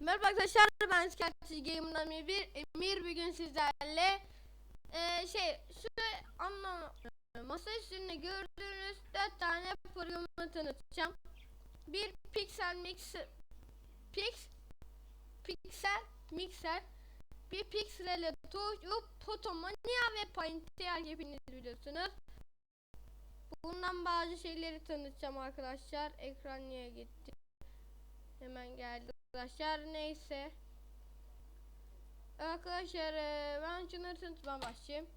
Merhaba arkadaşlar ben Sketchy Game'dan bir Emir bugün sizlerle eee şey şu anlam masa üstünde gördüğünüz 4 tane programı tanıtacağım. Bir Pixel Mixer Pix Pixel Mixer bir Pixel Touch Potomania ve Painter hepiniz biliyorsunuz. Bundan bazı şeyleri tanıtacağım arkadaşlar. Ekran niye gitti? Hemen geldi arkadaşlar neyse. Arkadaşlar eee, ben şunları tanıtmaya başlayayım.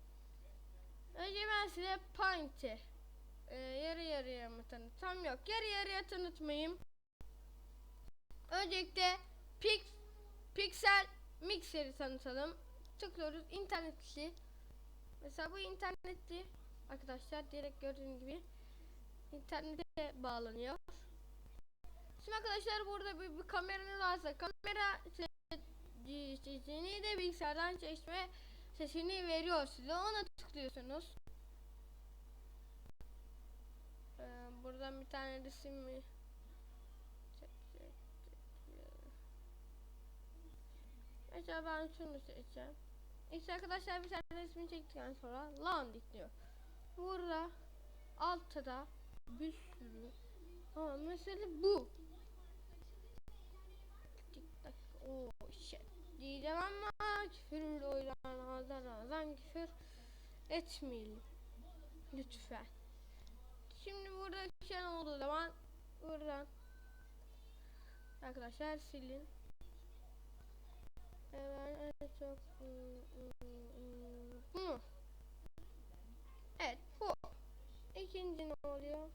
Önce ben size Paint'i eee, yarı yarıya mı tanıtsam yok yarı yarıya tanıtmayayım. Öncelikle Pix, Pixel Mixer'i tanıtalım. Tıklıyoruz internetli. Mesela bu internetli arkadaşlar direkt gördüğünüz gibi internete bağlanıyor. Şimdi arkadaşlar burada bir, bir kameranız varsa kamera se- sesini de bilgisayardan çeşme sesini veriyor size ona tıklıyorsunuz. Ee, buradan bir tane resim mi? Mesela ben şunu seçeceğim. İşte arkadaşlar bir tane resmini çektikten sonra landing diyor. Burada altta bir sürü ama mesele bu. Tik tak o shit diyeceğim ama küfürlü oylan ağzdan ağzdan küfür etmeyelim. Lütfen. Şimdi burada şey olduğu zaman buradan arkadaşlar silin. Evet çok bu. Evet bu. İkinci ne oluyor?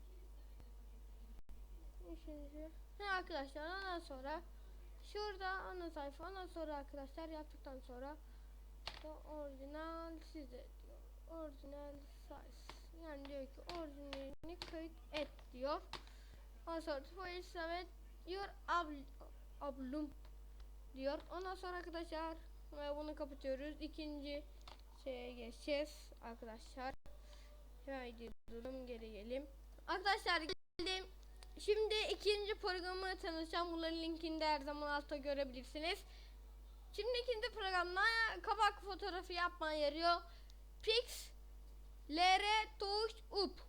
Üçüncü. Ha arkadaşlar ondan sonra şurada ana sayfa ondan sonra arkadaşlar yaptıktan sonra bu orijinal size diyor. Orijinal size. Yani diyor ki orijinalini kayıt et diyor. Ondan sonra Twice Samet your abl ablum diyor. Ondan sonra arkadaşlar ve bunu kapatıyoruz. İkinci şeye geçeceğiz arkadaşlar. Haydi durum geri gelim. Arkadaşlar. Şimdi ikinci programı tanıtacağım. Bunların linkini de her zaman altta görebilirsiniz. Şimdi ikinci programda kabak fotoğrafı yapmaya yarıyor. Pix LR Touch Up.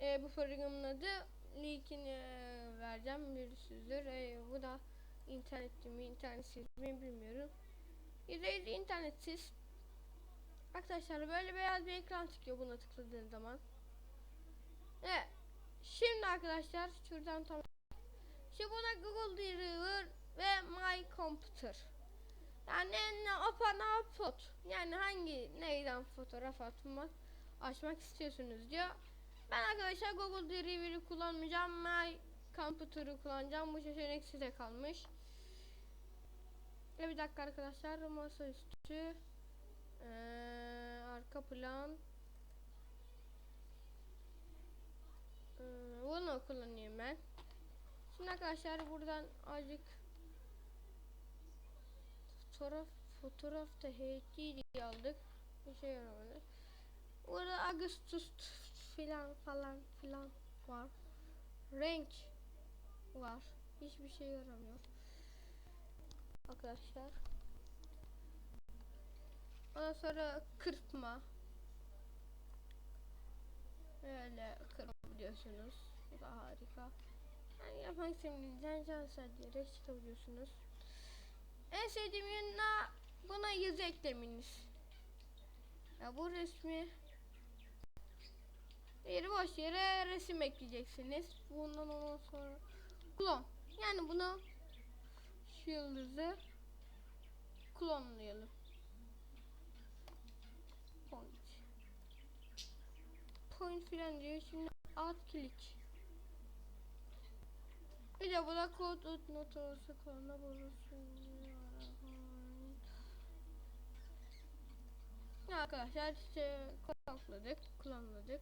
Ee, bu programın adı. Linkini vereceğim sürüdür. Ee, bu da internetli mi internetsiz mi bilmiyorum. %100 internetsiz. Arkadaşlar böyle beyaz bir ekran çıkıyor buna tıkladığın zaman. Evet. Şimdi arkadaşlar şuradan tam Şimdi buna Google Driver ve My Computer. Yani ne open upload. Yani hangi neyden fotoğraf atmak açmak istiyorsunuz diyor. Ben arkadaşlar Google Driver'ı kullanmayacağım. My Computer'ı kullanacağım. Bu seçenek size kalmış. Ve bir dakika arkadaşlar masaüstü ee, arka plan bunu kullanayım ben. Şimdi arkadaşlar buradan azıcık fotoğraf fotoğrafta HD diye aldık. Bir şey yaramadı. Burada Augustus filan falan filan var. Renk var. Hiçbir şey yaramıyor. Arkadaşlar. Ondan sonra kırpma. Öyle kırabiliyorsunuz. Bu da harika. Yani yapmak istediğinizden cansel diyerek çıkabiliyorsunuz. En sevdiğim yönüne buna yazı eklemeniz. Ya bu resmi yeri boş yere resim ekleyeceksiniz. Bundan ondan sonra klon. Yani bunu şu yıldızı klonlayalım. Point filan diyor. Şimdi alt klik. Bir de buna kod not olsa klonla bulursun. Arkadaşlar işte klonladık, klonladık.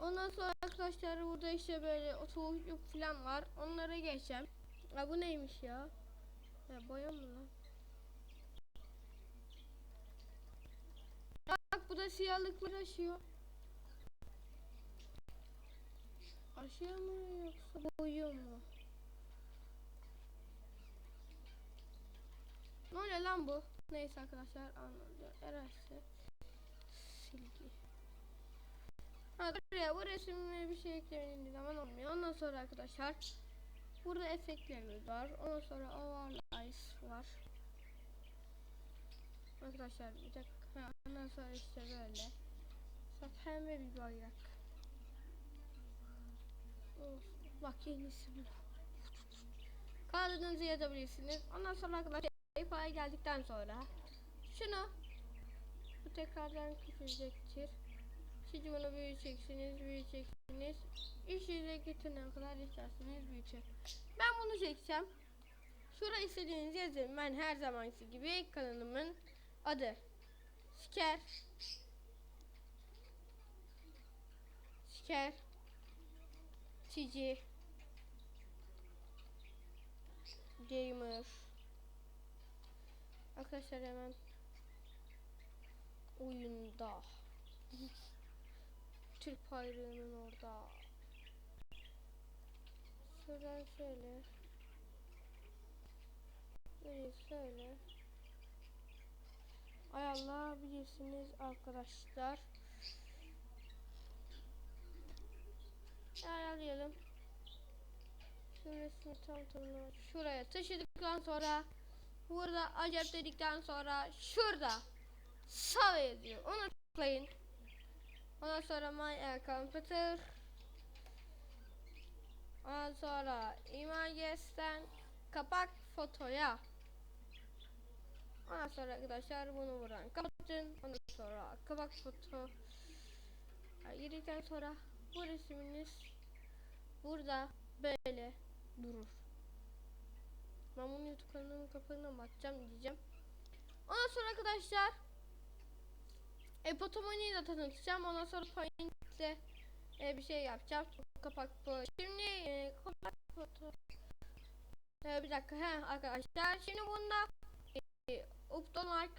Ondan sonra arkadaşlar burada işte böyle otobüslük falan var. Onlara geçeceğim. Ya bu neymiş ya? Ya boya mı lan? Bak bu da siyahlıklar aşıyor. Aşıyor mu yoksa boyuyor mu? Ne oluyor lan bu? Neyse arkadaşlar anladım. Herhalde silgi. Ha buraya bu resimle bir şey eklemediğiniz zaman olmuyor. Ondan sonra arkadaşlar burada efektlerimiz var. Ondan sonra overlays var. Arkadaşlar bir dakika. Ondan sonra işte böyle. Mesela pembe bir bayrak. Of, bak yenisi bu. Kağıdınızı yazabilirsiniz. Ondan sonra arkadaşlar sayfaya geldikten sonra şunu bu tekrardan küçülecektir. Şimdi bunu büyüteceksiniz, büyüteceksiniz. İşinize getirene kadar isterseniz büyütün. Ben bunu çekeceğim. Şuraya istediğiniz yazın. Ben her zamanki gibi kanalımın adı. Siker. Siker. Cici. Gamer. Arkadaşlar hemen oyunda. Türk bayrağının orada. Şuradan şöyle. Böyle şöyle. Ayarlayabilirsiniz arkadaşlar. Ayarlayalım. Şu resmi tam tamına şuraya taşıdıktan sonra burada acep dedikten sonra şurada sağ yazıyor. Onu tıklayın. Ondan sonra my computer. Ondan sonra images'ten kapak fotoya. Ondan sonra arkadaşlar bunu buradan kapatın. Ondan sonra kapak foto. Girdikten sonra bu resminiz burada böyle durur. Ben bunu YouTube kanalımın kapağına bakacağım diyeceğim. Ondan sonra arkadaşlar e, Potomani'yi de tanıtacağım. Ondan sonra Paint'te e, bir şey yapacağım. Kapak bu. Şimdi e, kapak foto. E, bir dakika he arkadaşlar. Şimdi bunda Uptomark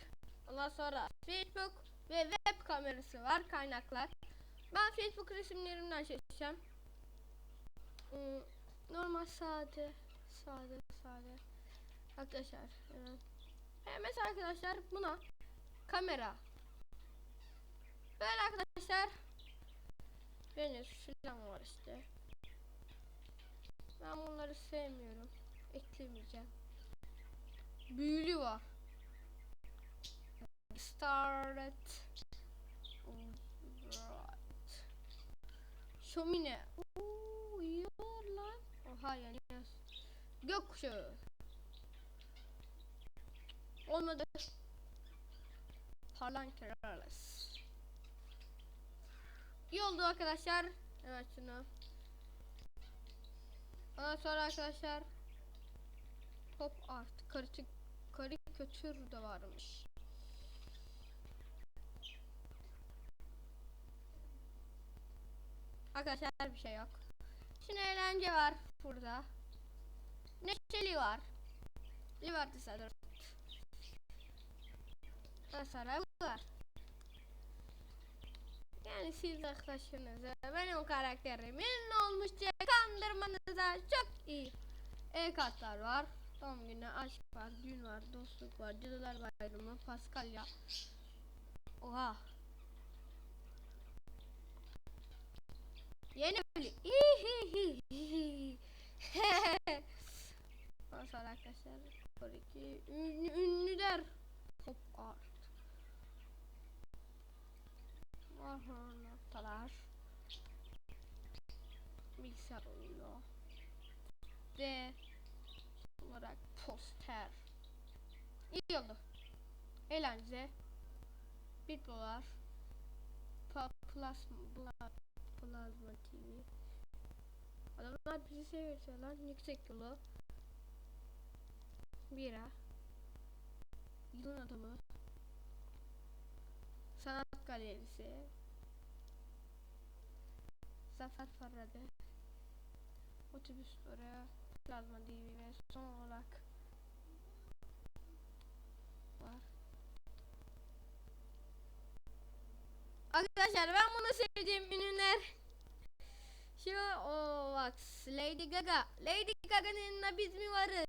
ondan sonra Facebook ve web kamerası var kaynaklar. Ben Facebook resimlerimden seçeceğim. Hmm, normal sade sade sade. Arkadaşlar hemen. E, mesela arkadaşlar buna kamera Böyle arkadaşlar. Venüs filan var işte. Ben bunları sevmiyorum. Eklemeyeceğim. Büyülü var. Şömine. Uuu yiyor lan. Oha yani. Gökkuşağı. Olmadı. Parlan Kerales. İyi oldu arkadaşlar. Evet şunu. Ondan sonra arkadaşlar Pop art karikatür karikatür de varmış. Arkadaşlar bir şey yok. Şimdi eğlence var burada. Neşeli var. Liberty Center. Sonra var. Yani siz arkadaşınızı benim karakterimin olmuşça kandırmanıza çok iyi. E kartlar var. Doğum günü, aşk var, gün var, dostluk var, cadılar bayramı, Paskalya. Oha. Yeni bölüm. Sonra arkadaşlar. Buradaki ünlü, ünlüler. Pop art. Aha noktalar. Bilgisayar oyunu. Ve olarak poster. İyi oldu. Eğlence. Bitbolar. Pa plasma, plasma TV. Adamlar bizi seviyor lan. Yüksek yolu. Bira. Yılın adamı. Sanat galerisi. Zafer Faradı. Otobüs oraya. Plazma TV ve son olarak var. Arkadaşlar ben bunu sevdiğim ünlüler. Şu o bak Lady Gaga. Lady Gaga'nın biz mi varız?